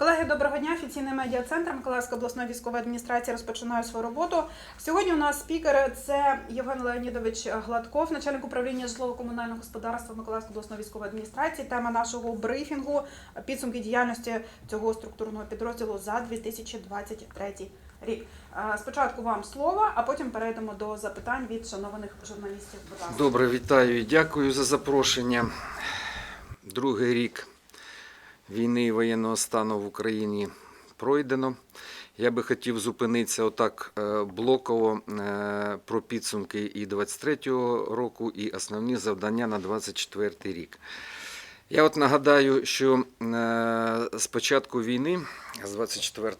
Колеги, доброго дня. Офіційний медіа-центр Миколаївської обласної військової адміністрації розпочинає свою роботу. Сьогодні у нас спікер це Євген Леонідович Гладков, начальник управління житлово-комунального господарства Миколаївської обласної військової адміністрації. Тема нашого брифінгу підсумки діяльності цього структурного підрозділу за 2023 рік. Спочатку вам слово, а потім перейдемо до запитань від шанованих журналістів. Будь ласка. Добре, вітаю і дякую за запрошення. Другий рік війни і воєнного стану в Україні пройдено. Я би хотів зупинитися отак е, блоково е, про підсумки і 23-го року, і основні завдання на 24-й рік. Я от нагадаю, що е, з початку війни, з 24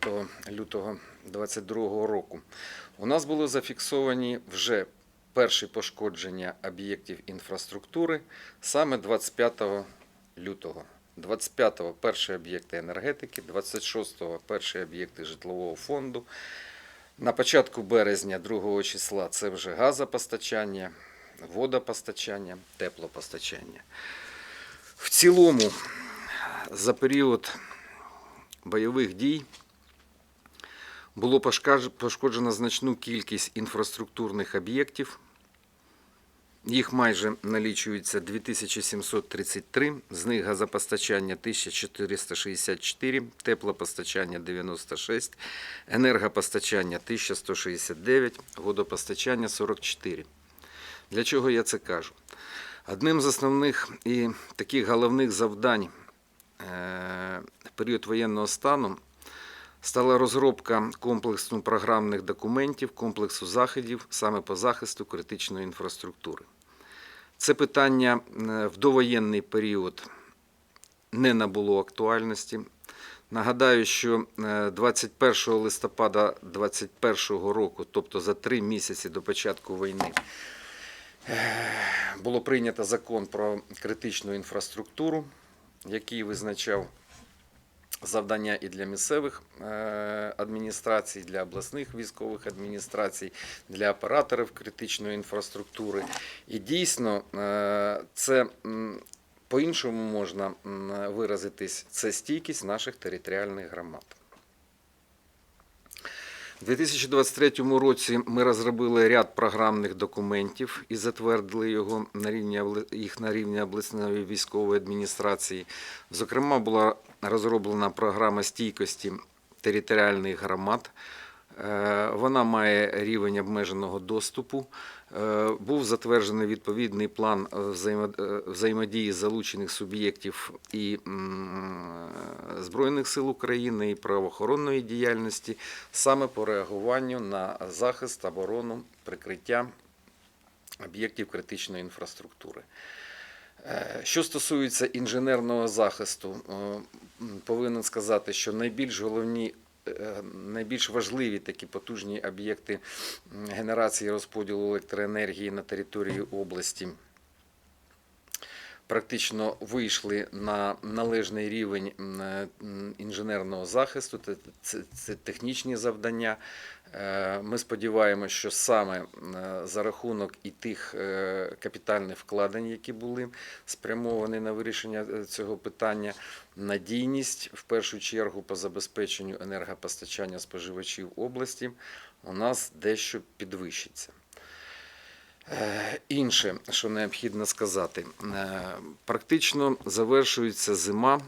лютого 2022 року, у нас були зафіксовані вже перші пошкодження об'єктів інфраструктури саме 25 лютого. 25-го перші об'єкти енергетики, 26-го перші об'єкти житлового фонду. На початку березня 2 числа це вже газопостачання, водопостачання, теплопостачання. В цілому, за період бойових дій було пошкоджено значну кількість інфраструктурних об'єктів. Їх майже налічується 2733, з них газопостачання 1464, теплопостачання 96, енергопостачання 1169, водопостачання 44. Для чого я це кажу? Одним з основних і таких головних завдань е, в період воєнного стану стала розробка комплексу програмних документів, комплексу заходів саме по захисту критичної інфраструктури. Це питання е, в довоєнний період не набуло актуальності. Нагадаю, що е, 21 листопада 2021 року, тобто за три місяці до початку війни, е, було прийнято закон про критичну інфраструктуру, який визначав завдання і для місцевих е, адміністрацій, для обласних військових адміністрацій, для операторів критичної інфраструктури. І дійсно, е, це по-іншому можна виразитись, це стійкість наших територіальних громад. У 2023 році ми розробили ряд програмних документів і затвердили його на рівні, їх на рівні обласної військової адміністрації. Зокрема, була розроблена програма стійкості територіальних громад. Е, Вона має рівень обмеженого доступу. Е, Був затверджений відповідний план е, е, взаємодії залучених суб'єктів і Збройних сил України і правоохоронної діяльності саме по реагуванню на захист, оборону, прикриття об'єктів критичної інфраструктури. Що стосується інженерного захисту, повинен сказати, що найбільш головні, найбільш важливі такі потужні об'єкти генерації розподілу електроенергії на території області практично вийшли на належний рівень е, інженерного захисту. Це, технічні завдання. Е, Ми сподіваємося, що саме е, за рахунок і тих капітальних вкладень, які були спрямовані на вирішення цього питання, надійність в першу чергу по забезпеченню енергопостачання споживачів області у нас дещо підвищиться. Е, Інше, що необхідно сказати, е, практично завершується зима,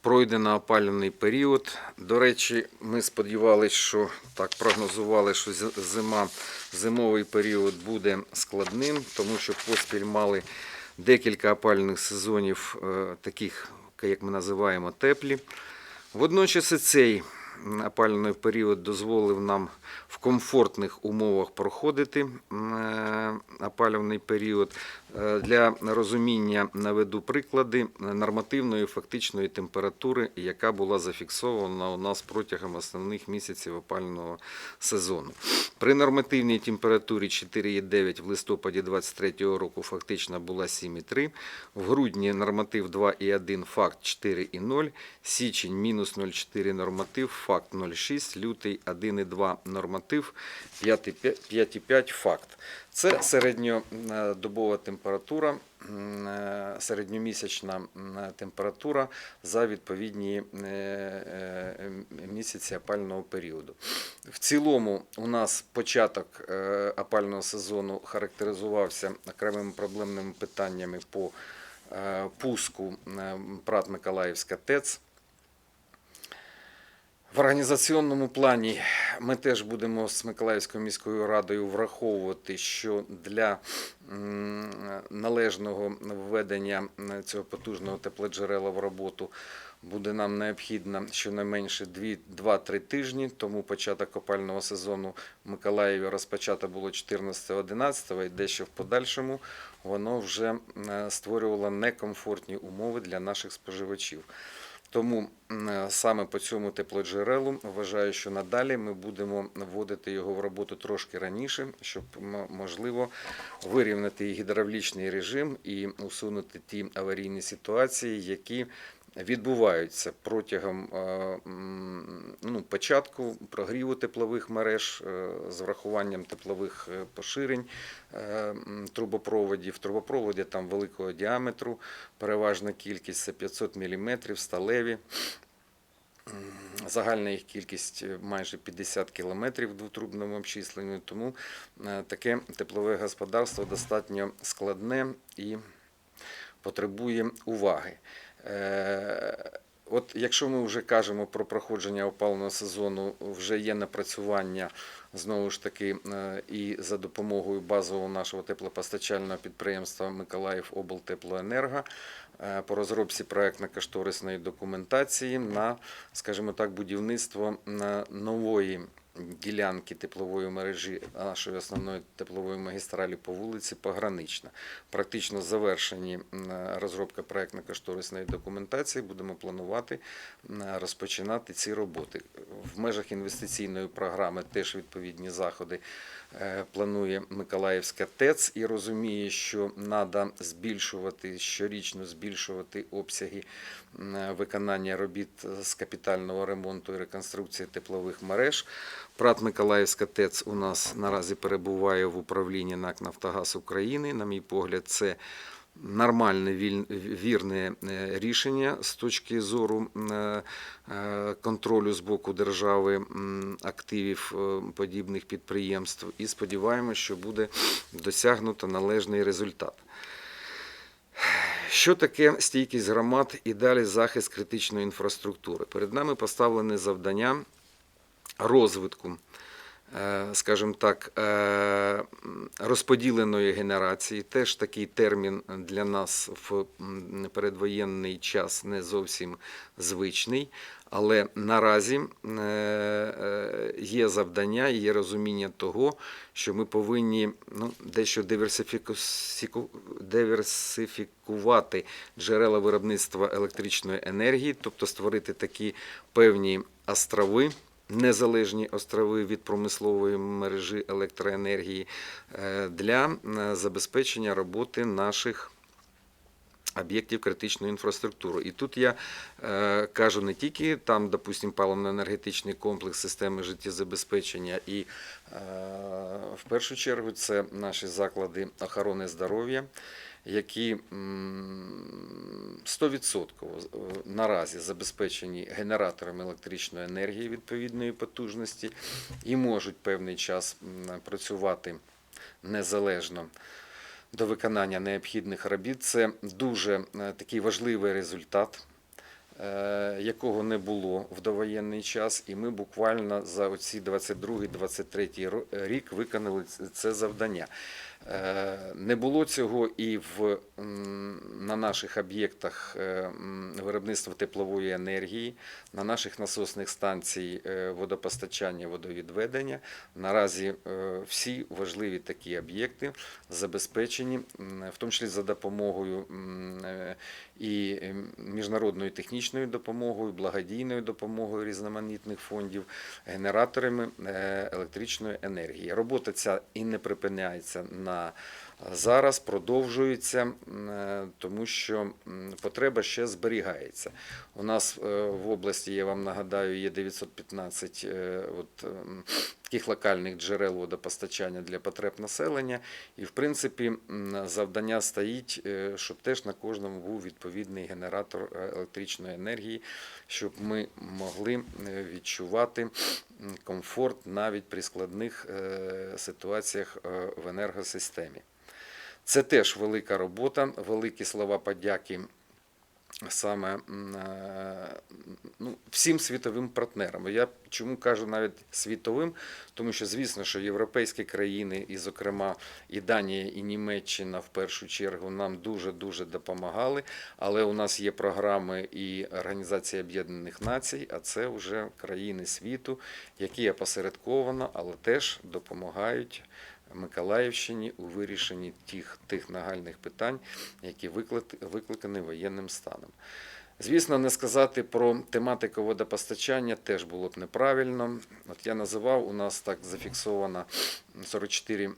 пройдено опалювальний період. До речі, ми сподівалися, що так прогнозували, що зима, зимовий період буде складним, тому що поспіль мали декілька опалювальних сезонів, е, таких, як ми називаємо, теплі. Водночас і цей опалювальний період дозволив нам в комфортних умовах проходити е, опалювальний період. Е, Для розуміння наведу приклади нормативної фактичної температури, яка була зафіксована у нас протягом основних місяців опалювального сезону. При нормативній температурі 4,9 в листопаді 2023 року фактично була 7,3, в грудні норматив 2,1, факт 4,0, січень мінус 0,4 норматив, факт 0,6, лютий 1,2 норматив, 5,5 факт. Це середньодобова температура е, середньомісячна температура за відповідні е, е, місяці опального періоду. В цілому у нас початок е, опального сезону характеризувався окремими проблемними питаннями по е, пуску е, Прат Миколаївська ТЕЦ. В організаційному плані ми теж будемо з Миколаївською міською радою враховувати, що для належного введення цього потужного теплоджерела в роботу буде нам необхідно щонайменше 2-3 тижні, тому початок опального сезону в Миколаєві розпочато було 14-11 і дещо в подальшому воно вже створювало некомфортні умови для наших споживачів. Тому е, саме по цьому теплоджерелу вважаю, що надалі ми будемо вводити його в роботу трошки раніше, щоб можливо вирівняти гідравлічний режим і усунути ті аварійні ситуації, які відбуваються протягом е, ну, початку прогріву теплових мереж е, з врахуванням теплових е, поширень трубопроводів. Трубопроводи там великого діаметру, переважна кількість це 500 мм, сталеві. Загальна їх кількість майже 50 кілометрів в двотрубному обчисленні, тому таке теплове господарство достатньо складне і потребує уваги. Е, От якщо ми вже кажемо про проходження опалного сезону, вже є напрацювання знову ж таки е, і за допомогою базового нашого теплопостачального підприємства Миколаїв облтеплоенерго е, по розробці проектно-кошторисної документації на, скажімо так, будівництво нової ділянки теплової мережі нашої основної теплової магістралі по вулиці Погранична. Практично завершені розробка проектно-кошторисної документації. Будемо планувати розпочинати ці роботи. В межах інвестиційної програми теж відповідні заходи планує Миколаївська ТЕЦ і розуміє, що треба збільшувати щорічно збільшувати обсяги виконання робіт з капітального ремонту і реконструкції теплових мереж. Прат Миколаївська ТЕЦ у нас наразі перебуває в управлінні НАК Нафтогаз України. На мій погляд, це нормальне вірне е, рішення з точки зору е, е, контролю з боку держави активів подібних підприємств. І сподіваємося, що буде досягнуто належний результат. Що таке стійкість громад і далі захист критичної інфраструктури? Перед нами поставлене завдання розвитку, скажімо так, е, розподіленої генерації. Теж такий термін для нас в передвоєнний час не зовсім звичний. Але наразі е, е, є завдання і є розуміння того, що ми повинні ну, дещо диверсифікувати джерела виробництва електричної енергії, тобто створити такі певні острови. Незалежні острови від промислової мережі електроенергії е, для е, забезпечення роботи наших об'єктів критичної інфраструктури. І тут я е, кажу не тільки там, допустимо, паливно-енергетичний комплекс системи життєзабезпечення, і е, в першу чергу це наші заклади охорони здоров'я, які м, 100% наразі забезпечені генераторами електричної енергії відповідної потужності і можуть певний час працювати незалежно до виконання необхідних робіт. Це дуже е, такий важливий результат, е, якого не було в довоєнний час, і ми буквально за оці 22-23 ро- рік виконали це завдання. Е, Не було цього і в, на наших об'єктах е, виробництва теплової енергії, на наших насосних станцій е, водопостачання, водовідведення. Наразі всі важливі такі об'єкти забезпечені, в тому числі за допомогою і міжнародною технічною допомогою, благодійною допомогою різноманітних фондів, генераторами електричної енергії. Робота ця і не припиняється на 啊 зараз продовжується, е, тому що потреба ще зберігається. У нас е, в області, я вам нагадаю, є 915 е, от, таких локальних джерел водопостачання для потреб населення. І, в принципі, завдання стоїть, щоб теж на кожному був відповідний генератор електричної енергії, щоб ми могли відчувати комфорт навіть при складних ситуаціях в енергосистемі. Це теж велика робота, великі слова подяки саме е, ну, всім світовим партнерам. Я чому кажу навіть світовим, тому що звісно, що європейські країни, і, зокрема, і Данія, і Німеччина в першу чергу нам дуже дуже допомагали. Але у нас є програми і Організації Об'єднаних Націй, а це вже країни світу, які опосередковано, але теж допомагають. Миколаївщині у вирішенні тих, тих нагальних питань, які викликані воєнним станом. Звісно, не сказати про тематику водопостачання теж було б неправильно. От я називав, у нас так зафіксовано 44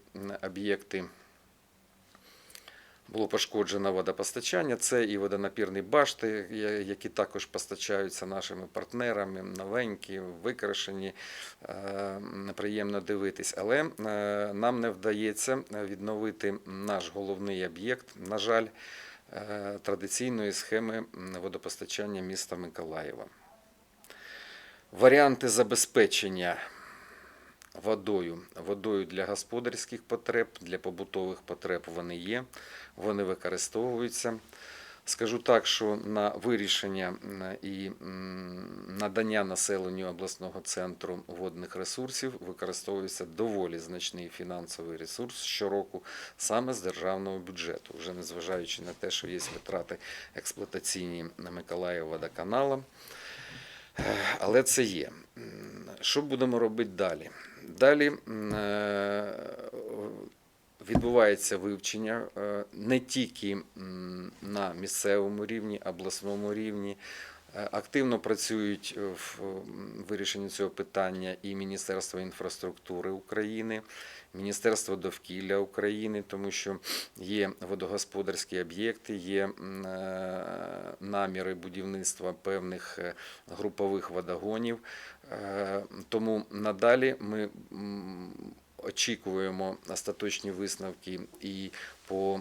об'єкти. Було пошкоджено водопостачання. Це і водонапірні башти, які також постачаються нашими партнерами, новенькі, викрашені, е, неприємно дивитись. Але е, нам не вдається відновити наш головний об'єкт, на жаль, е, традиційної схеми водопостачання міста Миколаєва. Варіанти забезпечення водою, водою для господарських потреб, для побутових потреб вони є, вони використовуються. Скажу так, що на вирішення і надання населенню обласного центру водних ресурсів використовується доволі значний фінансовий ресурс щороку саме з державного бюджету, вже незважаючи на те, що є витрати експлуатаційні на Миколаїв водоканалом. Е, Але це є. Що будемо робити далі? Далі е, відбувається вивчення е, не тільки на місцевому рівні, обласному рівні. Е, Активно працюють в вирішенні цього питання і Міністерство інфраструктури України, Міністерство довкілля України, тому що є водогосподарські об'єкти, є е, наміри будівництва певних е, групових водогонів. Е, Тому надалі ми очікуємо остаточні висновки і по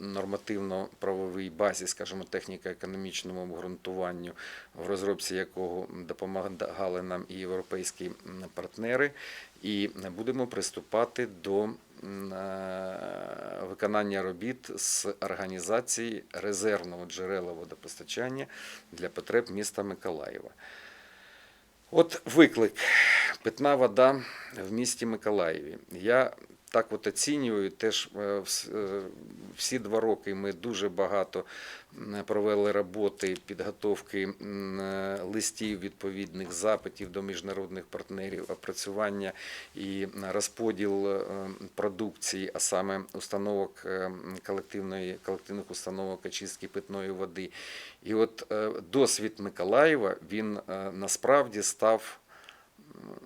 нормативно-правовій базі, скажімо, техніко-економічному обґрунтуванню, в розробці якого допомагали нам і європейські партнери, і будемо приступати до е, виконання робіт з організації резервного джерела водопостачання для потреб міста Миколаєва. От виклик питна вода в місті Миколаєві. Я так от оцінюю, теж е, е, всі два роки ми дуже багато провели роботи підготовки е, листів відповідних запитів до міжнародних партнерів, опрацювання і розподіл продукції, а саме установок колективної колективних установок очистки питної води. І от досвід Миколаєва він насправді став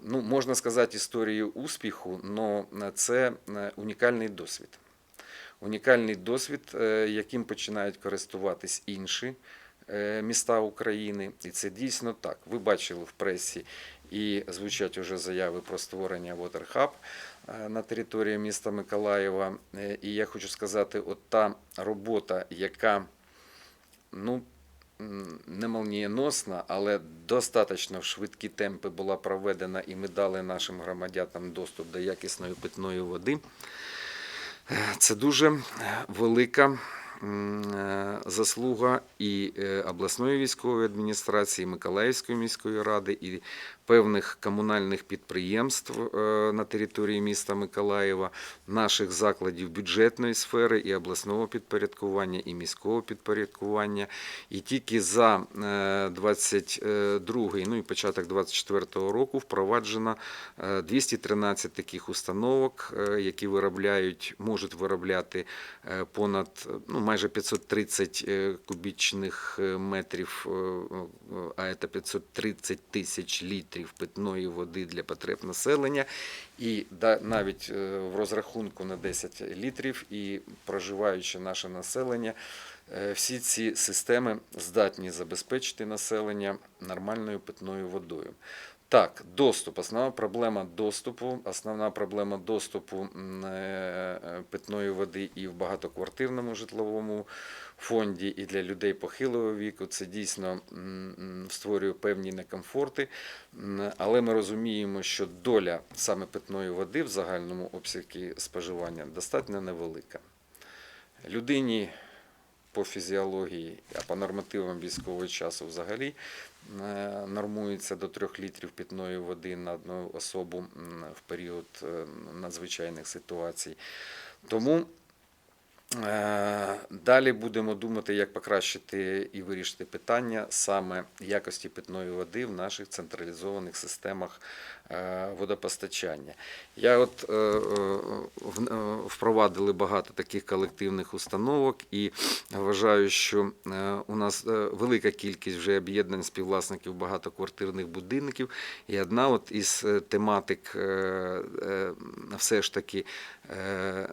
ну, можна сказати, історією успіху, але це е, унікальний досвід. Унікальний досвід, е, яким починають користуватись інші міста України. І це дійсно так. Ви бачили в пресі і звучать уже заяви про створення Water Hub е, на території міста Миколаєва. Е, І я хочу сказати, от та робота, яка ну, не молнієносна, але достатньо швидкі темпи була проведена, і ми дали нашим громадянам доступ до якісної питної води. Е, Це дуже велика е, заслуга і е, обласної військової адміністрації, і Миколаївської міської ради, і певних комунальних підприємств е, на території міста Миколаєва, наших закладів бюджетної сфери і обласного підпорядкування, і міського підпорядкування. І тільки за е, 22 ну і початок 24-го року впроваджено е, 213 таких установок, е, які виробляють, можуть виробляти е, понад ну, майже 530 е, кубічних е, метрів, е, а це 530 тисяч літрів питної води для потреб населення, і навіть в розрахунку на 10 літрів, і проживаючи наше населення, всі ці системи здатні забезпечити населення нормальною питною водою. Так, доступ. Основна проблема доступу. Основна проблема доступу е, е, питної води і в багатоквартирному житловому фонді, і для людей похилого віку. Це дійсно створює певні некомфорти. Але ми розуміємо, що доля саме питної води в загальному обсязі споживання достатньо невелика. Людині по фізіології, а по нормативам військового часу взагалі е, нормується до 3 літрів питної води на одну особу в період е, надзвичайних ситуацій. Тому е, далі будемо думати, як покращити і вирішити питання саме якості питної води в наших централізованих системах водопостачання. Я от е, е, е, впровадили багато таких колективних установок і вважаю, що е, у нас е, велика кількість вже об'єднань співвласників багатоквартирних будинків. І одна от із е, тематик, е, е, все ж таки, е,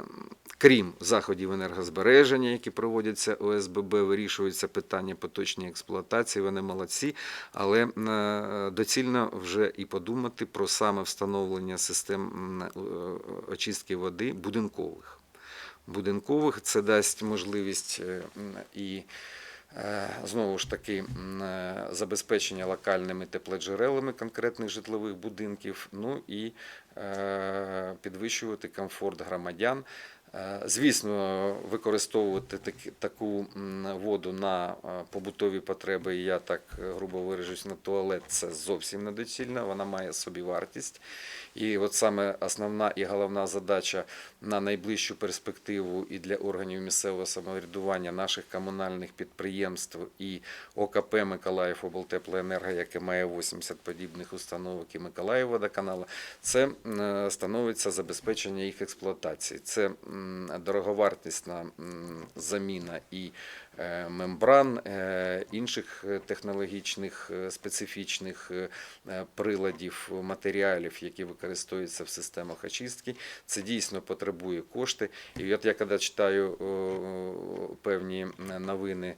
крім заходів енергозбереження, які проводяться ОСББ, вирішуються питання поточної експлуатації. Вони молодці, але е, доцільно вже і подумати про саме встановлення систем е, очистки води будинкових. Будинкових це дасть можливість е, і е, знову ж таки забезпечення локальними теплоджерелами конкретних житлових будинків, ну і підвищувати комфорт громадян. Е, Звісно, використовувати таку воду на е, побутові потреби, я так е, грубо виражусь, на туалет, це зовсім недоцільно, вона має собівартість. І от саме основна і головна задача на найближчу перспективу і для органів місцевого самоврядування наших комунальних підприємств і ОКП Миколаїв облтеплоенерго, яке має 80 подібних установок, і Миколаїв водоканала, це становиться забезпечення їх експлуатації. Це дороговартісна заміна і е, мембран, е, інших е, технологічних специфічних приладів, матеріалів, які використовуються в системах очистки. Це дійсно потребує кошти. І от я коли читаю певні новини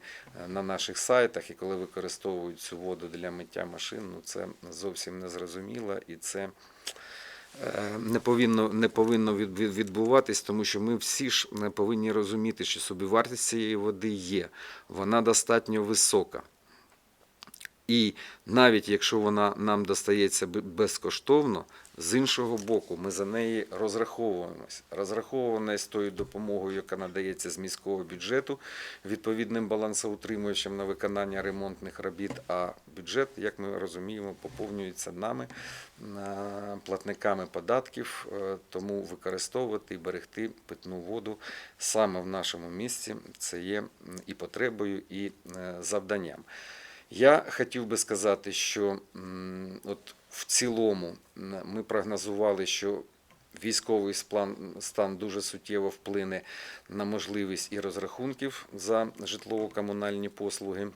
на наших сайтах, і коли використовують цю воду для миття машин, ну це зовсім незрозуміло і це. Е, Не повинно, не повинно від- від- відбуватись, тому що ми всі ж не повинні розуміти, що собівартість цієї води є, вона достатньо висока. І навіть якщо вона нам достається безкоштовно, з іншого боку, ми за неї розраховуємось. Розраховуємось тою допомогою, яка надається з міського бюджету відповідним балансоутримувачем на виконання ремонтних робіт. А бюджет, як ми розуміємо, поповнюється нами, е, платниками податків. Е, Тому використовувати і берегти питну воду саме в нашому місті це є і потребою, і е, завданням. Я хотів би сказати, що от в цілому ми прогнозували, що військовий стан дуже суттєво вплине на можливість і розрахунків за житлово-комунальні послуги.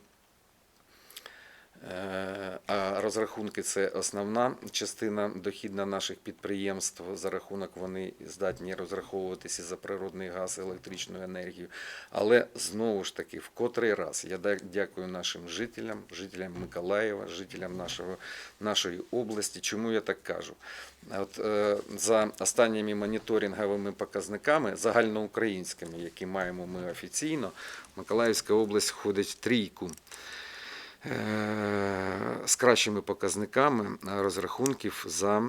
Е, А розрахунки це основна частина дохідна наших підприємств. За рахунок вони здатні розраховуватися за природний газ, електричну енергію. Але знову ж таки, в котрий раз я дякую нашим жителям, жителям Миколаєва, жителям нашого, нашої області. Чому я так кажу? От, е, за останніми моніторинговими показниками, загальноукраїнськими, які маємо ми офіційно, Миколаївська область входить в трійку з кращими показниками розрахунків за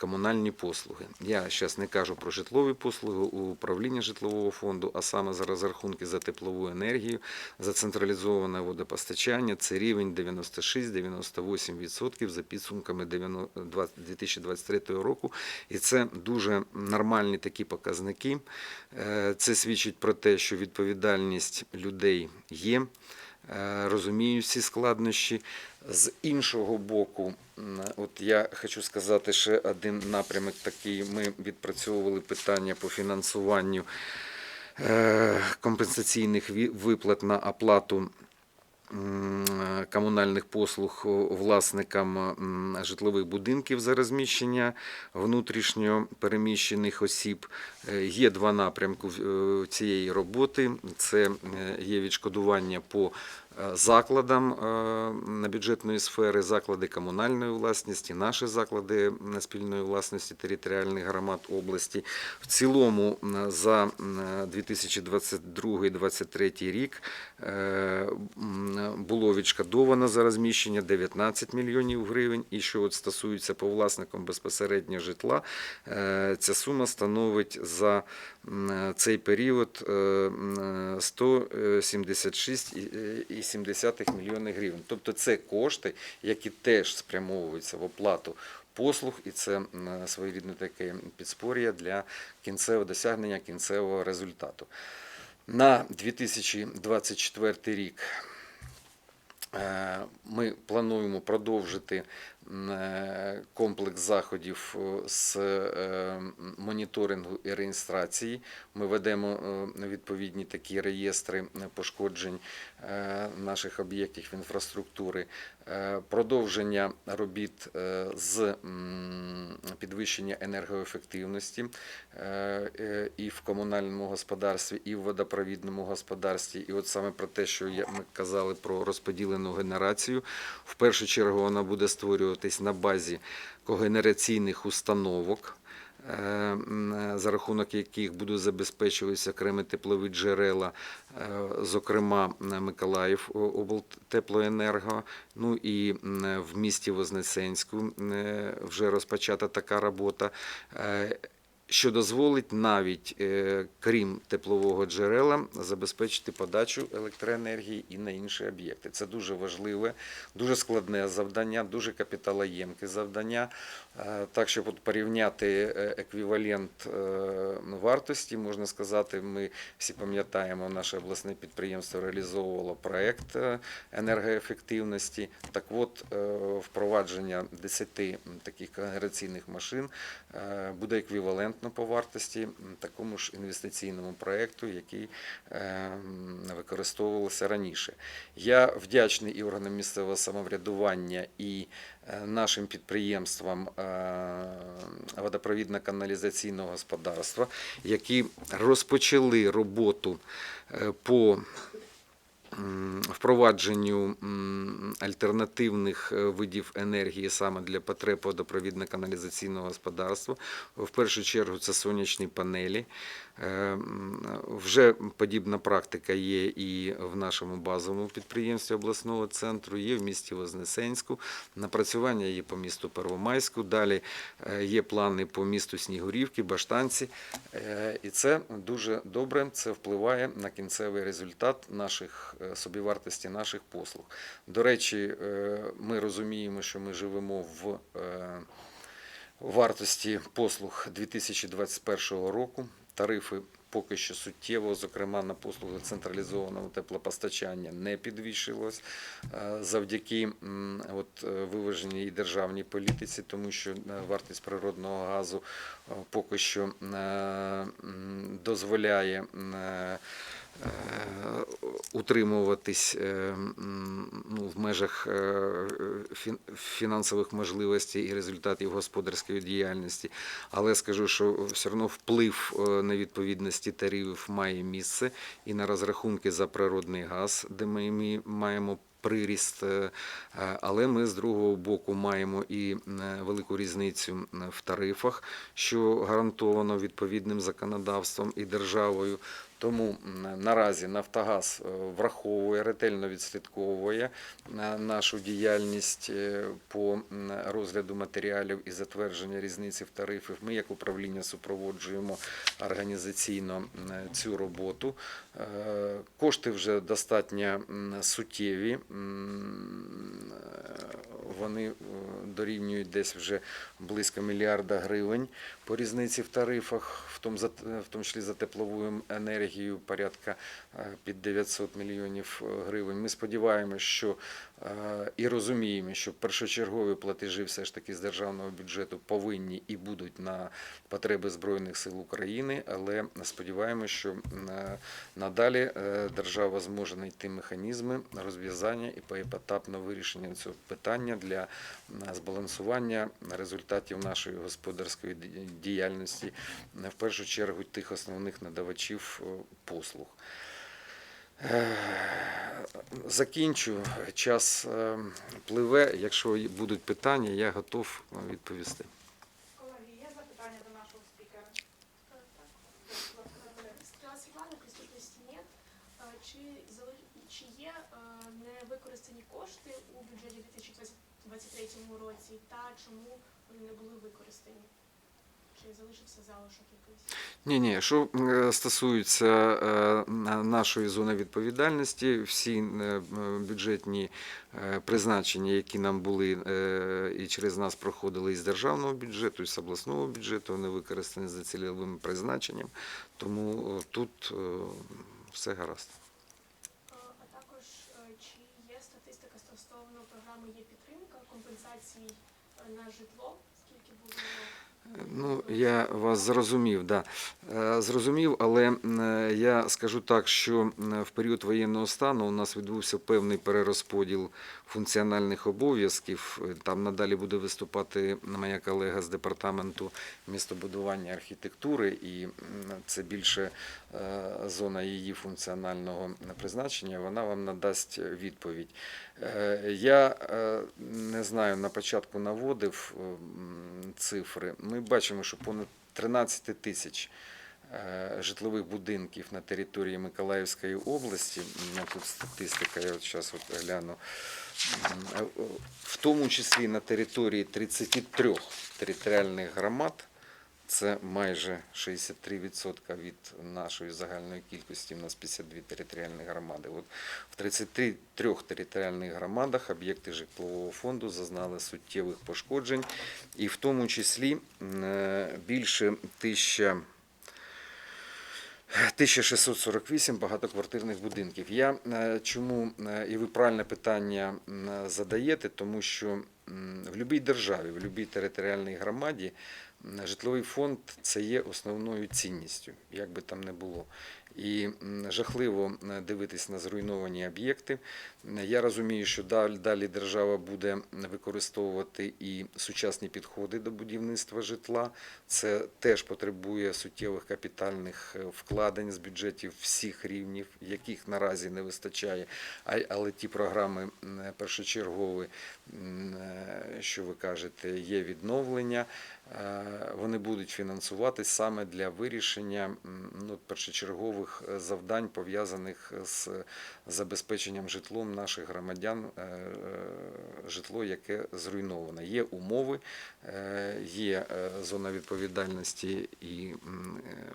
комунальні послуги. Я зараз не кажу про житлові послуги управління житлового фонду, а саме за розрахунки за теплову енергію, за централізоване водопостачання. Це рівень 96-98% за підсумками 90 20 2023 року. І це дуже нормальні такі показники. Е, Це свідчить про те, що відповідальність людей є е, ці всі складнощі. З іншого боку, от я хочу сказати ще один напрямок такий. Ми відпрацьовували питання по фінансуванню е, компенсаційних виплат на оплату комунальних послуг власникам житлових будинків за розміщення внутрішньо переміщених осіб. Е, Є два напрямки е, цієї роботи. Це е, є відшкодування по закладам е, бюджетної сфери, заклади комунальної власності, наші заклади спільної власності територіальних громад області. В цілому за 2022-2023 рік е, було відшкодовано за розміщення 19 мільйонів гривень. І що от стосується по власникам безпосередньо житла, е, ця сума становить за цей період е, 176,7 мільйони гривень. Тобто це кошти, які теж спрямовуються в оплату послуг, і це своєрідне таке підспор'я для кінцевого досягнення кінцевого результату. На 2024 рік е, ми плануємо продовжити е, комплекс заходів е, з е, моніторингу і реєстрації. Ми ведемо е, відповідні такі реєстри пошкоджень е, наших об'єктів інфраструктури, Е, продовження робіт е, з підвищення енергоефективності е, е, і в комунальному господарстві, і в водопровідному господарстві. І от саме про те, що ми казали про розподілену генерацію, в першу чергу вона буде створюватись на базі когенераційних установок. е, За рахунок яких будуть забезпечуватися окремі теплові джерела, е, зокрема Миколаїв облтеплоенерго, ну і в місті Вознесенську е, вже розпочата така робота. Що дозволить навіть е, крім теплового джерела забезпечити подачу електроенергії і на інші об'єкти. Це дуже важливе, дуже складне завдання, дуже капіталоємке завдання. Е, Так, щоб порівняти е, еквівалент е, вартості, можна сказати, ми всі пам'ятаємо, наше обласне підприємство реалізовувало проект енергоефективності. Так от, впровадження 10 таких когенераційних машин буде еквівалентно по вартості такому ж інвестиційному проекту, який використовувався раніше. Я вдячний і органам місцевого самоврядування, і нашим підприємствам водопровідно-каналізаційного господарства, які розпочали роботу е, по впровадженню альтернативних е, видів енергії саме для потреб водопровідно-каналізаційного господарства. В першу чергу це сонячні панелі. Е, Вже подібна практика є і в нашому базовому підприємстві обласного центру, є в місті Вознесенську. Напрацювання є по місту Первомайську. Далі е, є плани по місту Снігурівки, Баштанці. Е, І це дуже добре. Це впливає на кінцевий результат наших собівартості наших послуг. До речі, ми розуміємо, що ми живемо в вартості послуг 2021 року. Тарифи поки що суттєво, зокрема на послуги централізованого теплопостачання, не підвищилось е, завдяки от, е, виваженій і державній політиці, тому що е, вартість природного газу поки що дозволяє. Е, Утримуватись е, ну, в межах е, фінансових можливостей і результатів господарської діяльності, але скажу, що все одно вплив на відповідності тарифів має місце і на розрахунки за природний газ, де ми маємо приріст, але ми з другого боку маємо і велику різницю в тарифах, що гарантовано відповідним законодавством і державою. Тому наразі Нафтогаз е, враховує, ретельно відслідковує е, нашу діяльність е, по розгляду матеріалів і затвердження різниці в тарифах. Ми, як управління, супроводжуємо організаційно цю роботу. Е, Кошти вже достатньо суттєві. Е, Вони е, дорівнюють десь вже близько мільярда гривень по різниці в тарифах, в тому, в тому числі за теплову енергію порядка під 900 мільйонів гривень. Ми сподіваємося, що і розуміємо, що першочергові платежі все ж таки з державного бюджету повинні і будуть на потреби Збройних сил України, але сподіваємося, що е, надалі е, держава зможе знайти механізми розв'язання і поетапного вирішення цього питання для е, збалансування результатів нашої господарської діяльності, е, в першу чергу тих основних надавачів е, послуг. Е, Закінчу. Час е, пливе. Якщо будуть питання, я готов відповісти. Колеги, є запитання до нашого спікера? Світлана, присутності нет. Чи є е, невикористані кошти у бюджеті 2023 році та чому вони не були використані? Чи залишився залишок якийсь? Ні, ні, що е, стосується е, нашої зони відповідальності, всі е, бюджетні призначення, які нам були і через нас проходили із державного бюджету, і з обласного бюджету, вони використані за цільовим призначенням. Тому тут все гаразд. А також чи є статистика стосовно програми є підтримка компенсацій на житло? Скільки було? Ну, я вас зрозумів, да. Е, Зрозумів, але е, я скажу так, що в період воєнного стану у нас відбувся певний перерозподіл функціональних обов'язків. Е, Там надалі буде виступати моя колега з департаменту містобудування архітектури, і це більше зона її функціонального призначення. Вона вам надасть відповідь. Я не знаю, на початку наводив цифри. Ми бачимо, що понад 13 тисяч е, житлових будинків на території Миколаївської області. Тут статистика, я от зараз от гляну. Е, В тому числі на території 33 територіальних громад. Це майже 63% від нашої загальної кількості. У нас 52 територіальні громади. От в 33 територіальних громадах об'єкти житлового фонду зазнали суттєвих пошкоджень, і в тому числі е, більше тисяча. 1648 багатоквартирних будинків. Я е, чому е, і ви правильне питання задаєте, тому що в будь-якій державі, в будь-якій територіальній громаді житловий фонд це є основною цінністю, як би там не було. І жахливо е, дивитись на зруйновані об'єкти. Я розумію, що далі, далі держава буде використовувати і сучасні підходи до будівництва житла. Це теж потребує суттєвих капітальних е, вкладень з бюджетів всіх рівнів, яких наразі не вистачає. Але ті програми м, першочергові, е, що ви кажете, є відновлення. Е, Вони будуть фінансуватись саме для вирішення ну, першочергових е, завдань, пов'язаних з забезпеченням житлом наших громадян, е, е, житло, яке зруйноване. Є умови, е, є е, зона відповідальності і е,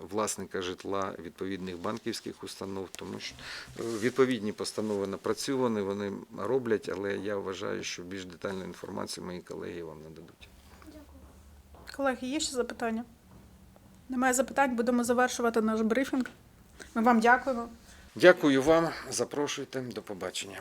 власника житла відповідних банківських установ, тому що е, відповідні постанови напрацьовані, вони роблять, але я вважаю, що більш детальну інформацію мої колеги вам нададуть. Дякую. Колеги, є ще запитання? Немає запитань, будемо завершувати наш брифінг. Ми вам дякуємо. Дякую вам, запрошуйте, до побачення.